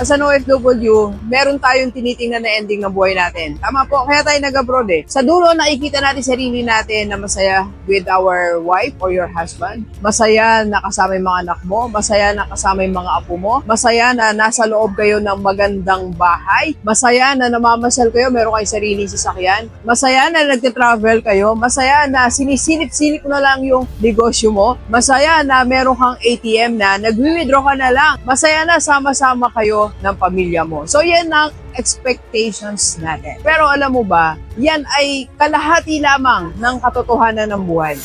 as an OFW, meron tayong tinitingnan na ending ng buhay natin. Tama po, kaya tayo nag-abroad eh. Sa dulo, nakikita natin sarili natin na masaya with our wife or your husband. Masaya na kasama yung mga anak mo. Masaya na kasama yung mga apo mo. Masaya na nasa loob kayo ng magandang bahay. Masaya na namamasal kayo, meron kayong sariling sasakyan. Masaya na nagte-travel kayo. Masaya na sinisilip-silip na lang yung negosyo mo. Masaya na meron kang ATM na nagwi-withdraw ka na lang. Masaya na sama-sama kayo ng pamilya mo. So yan ang expectations natin. Pero alam mo ba, yan ay kalahati lamang ng katotohanan ng buhay.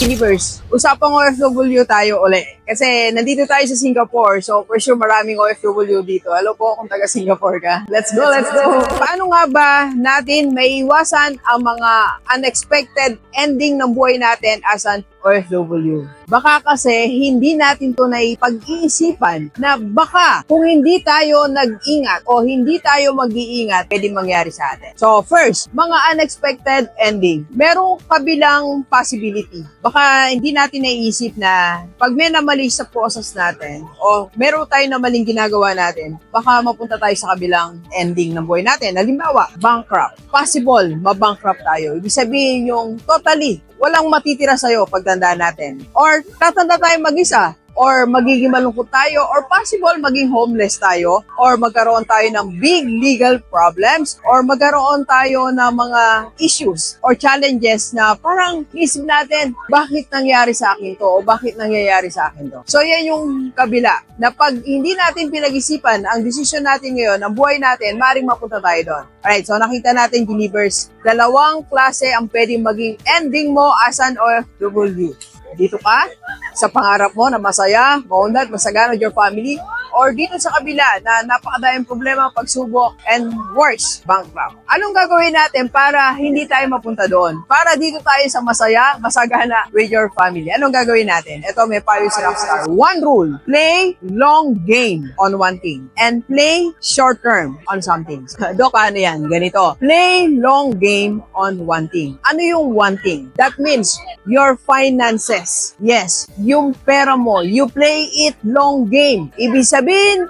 Universe, usapang OFW tayo uli. Kasi nandito tayo sa Singapore, so for sure maraming OFW dito. Hello po kung taga Singapore ka. Let's go, let's go! Paano nga ba natin maiwasan ang mga unexpected ending ng buhay natin as an OFW? Baka kasi hindi natin to naipag-iisipan na baka kung hindi tayo nag-ingat o hindi tayo mag-iingat, pwede mangyari sa atin. So first, mga unexpected ending. Merong kabilang possibility. Baka hindi natin naiisip na pag may namali sa process natin o meron tayo na maling ginagawa natin, baka mapunta tayo sa kabilang ending ng buhay natin. Halimbawa, bankrupt. Possible, mabankrupt tayo. Ibig sabihin yung totally walang matitira sa'yo pagtanda natin. Or tatanda tayo mag-isa. Or magiging malungkot tayo. Or possible maging homeless tayo. Or magkaroon tayo ng big legal problems. Or magkaroon tayo ng mga issues or challenges na parang isip natin, bakit nangyari sa akin to? O bakit nangyayari sa akin to? So yan yung kabila. Na pag hindi natin pinag-isipan ang decision natin ngayon, ang buhay natin, maring mapunta tayo doon. Alright, so nakita natin, Believers, dalawang klase ang pwedeng maging ending mo as an OFW. Dito ka, sa pangarap mo na masaya, maunlad, masagana with your family, or dito sa kabila na napakadaming problema, pagsubok, and worse, bankrupt. Anong gagawin natin para hindi tayo mapunta doon? Para dito tayo sa masaya, masagana with your family. Anong gagawin natin? Ito may payo si Rockstar. One rule, play long game on one thing and play short term on something. Dok, ano yan? Ganito. Play long game on one thing. Ano yung one thing? That means your finances. Yes, yung pera mo. You play it long game. Ibig sabihin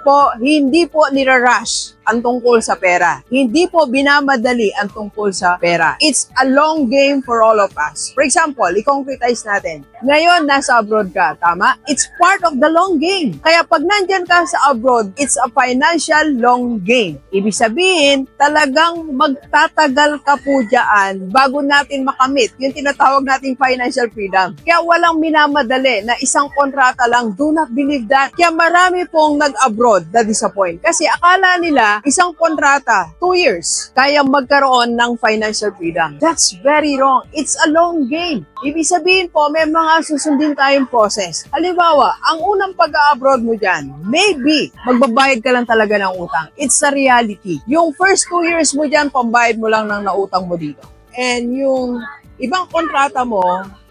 po, hindi po nirarush ang tungkol sa pera. Hindi po binamadali ang tungkol sa pera. It's a long game for all of us. For example, i-concretize natin. Ngayon, nasa abroad ka, tama? It's part of the long game. Kaya pag nandyan ka sa abroad, it's a financial long game. Ibig sabihin, talagang magtatagal ka po dyan bago natin makamit yung tinatawag nating financial freedom. Kaya walang minamadali na isang kontrata lang. Do not believe that. Kaya marami pong nag-abroad na disappoint. Kasi akala nila, isang kontrata, two years, kaya magkaroon ng financial freedom. That's very wrong. It's a long game. Ibig sabihin po, may mga susundin tayong process. Halimbawa, ang unang pag-abroad mo dyan, maybe, magbabayad ka lang talaga ng utang. It's a reality. Yung first two years mo dyan, pambayad mo lang ng nautang mo dito. And yung ibang kontrata mo,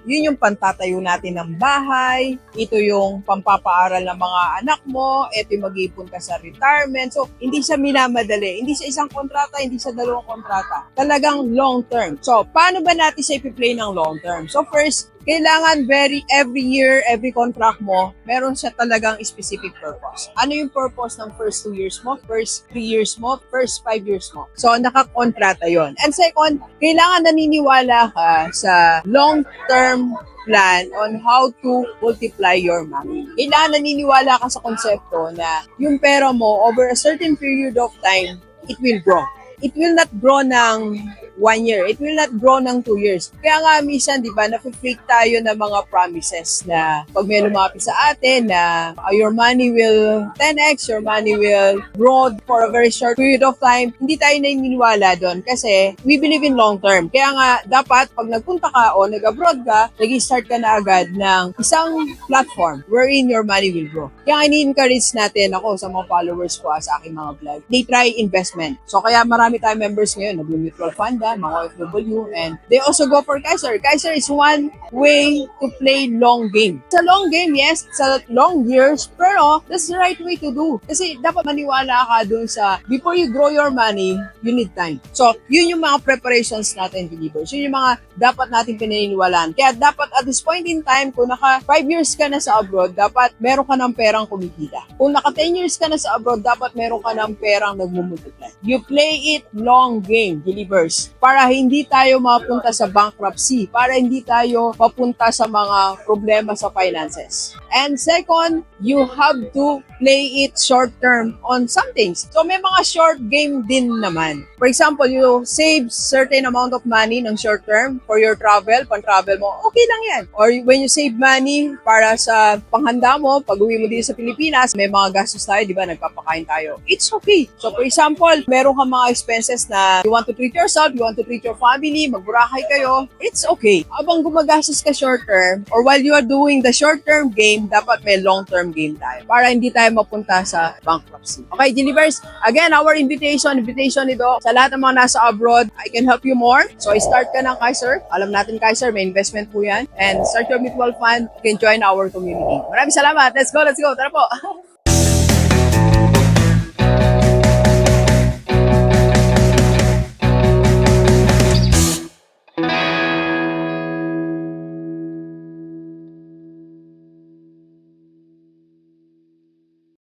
yun yung pantatayo natin ng bahay, ito yung pampapaaral ng mga anak mo, ito yung mag-ipon ka sa retirement. So, hindi siya minamadali. Hindi siya isang kontrata, hindi siya dalawang kontrata. Talagang long term. So, paano ba natin siya ipi-play ng long term? So, first, kailangan very every year, every contract mo, meron siya talagang specific purpose. Ano yung purpose ng first two years mo, first three years mo, first five years mo? So, nakakontrata yon. And second, kailangan naniniwala ka sa long-term plan on how to multiply your money. Kailangan naniniwala ka sa konsepto na yung pera mo over a certain period of time, it will grow. It will not grow ng one year. It will not grow ng two years. Kaya nga minsan, di ba, nafe-fake tayo ng mga promises na pag may lumapit sa atin na uh, your money will 10x, your money will grow for a very short period of time, hindi tayo naniniwala doon kasi we believe in long term. Kaya nga, dapat pag nagpunta ka o nag-abroad ka, nag-start ka na agad ng isang platform wherein your money will grow. Kaya ini-encourage natin ako sa mga followers ko sa aking mga vlog. They try investment. So kaya marami tayong members ngayon, nag-mutual fund Manila, mga OFW, and they also go for Kaiser. Kaiser is one way to play long game. It's a long game, yes, it's a long years, pero that's the right way to do. Kasi dapat maniwala ka dun sa, before you grow your money, you need time. So, yun yung mga preparations natin, believers. Yun yung mga dapat natin pinaniniwalaan. Kaya dapat at this point in time, kung naka 5 years ka na sa abroad, dapat meron ka ng perang kumikita. Kung naka 10 years ka na sa abroad, dapat meron ka ng perang nagmumultiply. You play it long game, believers. Para hindi tayo mapunta sa bankruptcy. Para hindi tayo mapunta sa mga problema sa finances. And second, you have to play it short term on some things. So may mga short game din naman. For example, you save certain amount of money ng short term for your travel, pang travel mo, okay lang yan. Or when you save money para sa panghanda mo, pag uwi mo dito sa Pilipinas, may mga gastos tayo, di ba, nagpapakain tayo. It's okay. So for example, meron kang mga expenses na you want to treat yourself, you want to treat your family, magburakay kayo, it's okay. Abang gumagastos ka short term, or while you are doing the short term game, dapat may long term game tayo para hindi tayo mapunta sa bankruptcy. Okay, Delivers, again, our invitation, invitation nito sa lahat ng mga nasa abroad, I can help you more. So, start ka ng Kaiser. Alam natin Kaiser, may investment po yan. And start your mutual fund, you can join our community. Maraming salamat. Let's go, let's go. Tara po.